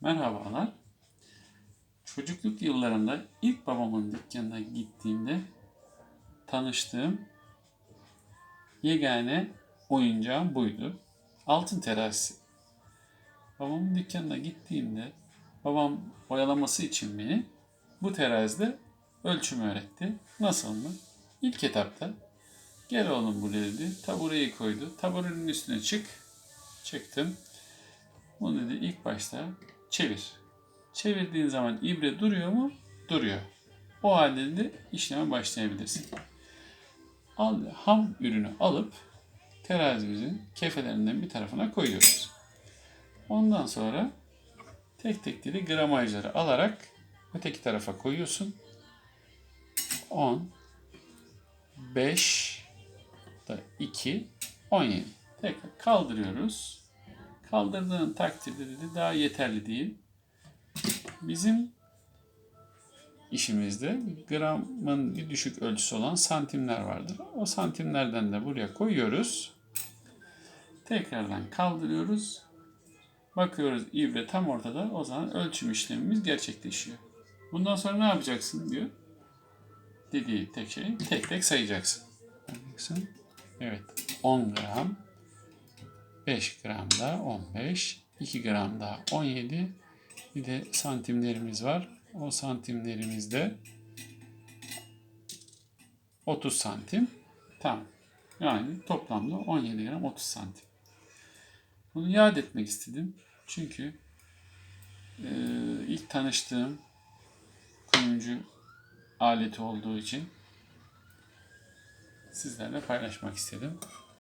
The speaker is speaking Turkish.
Merhabalar. Çocukluk yıllarında ilk babamın dükkanına gittiğimde tanıştığım yegane oyuncağım buydu. Altın terazisi. Babamın dükkanına gittiğimde babam oyalaması için beni bu terazide ölçümü öğretti. Nasıl mı? İlk etapta gel oğlum buraya dedi. Tabureyi koydu. Taburenin üstüne çık. Çıktım. Bunu dedi ilk başta çevir. Çevirdiğin zaman ibre duruyor mu? Duruyor. O halde de işleme başlayabilirsin. Al, ham ürünü alıp terazimizin kefelerinden bir tarafına koyuyoruz. Ondan sonra tek tek dedi gramajları alarak öteki tarafa koyuyorsun. 10 5 da 2 17. Tekrar kaldırıyoruz. Kaldırdığın takdirde dedi daha yeterli değil. Bizim işimizde gramın bir düşük ölçüsü olan santimler vardır. O santimlerden de buraya koyuyoruz. Tekrardan kaldırıyoruz. Bakıyoruz ibre tam ortada. O zaman ölçüm işlemimiz gerçekleşiyor. Bundan sonra ne yapacaksın diyor. Dediği tek şey tek tek sayacaksın. Evet 10 gram 5 gram da 15, 2 gram da 17. Bir de santimlerimiz var. O santimlerimiz de 30 santim. Tamam. Yani toplamda 17 gram 30 santim. Bunu yad etmek istedim. Çünkü e, ilk tanıştığım kuyumcu aleti olduğu için sizlerle paylaşmak istedim.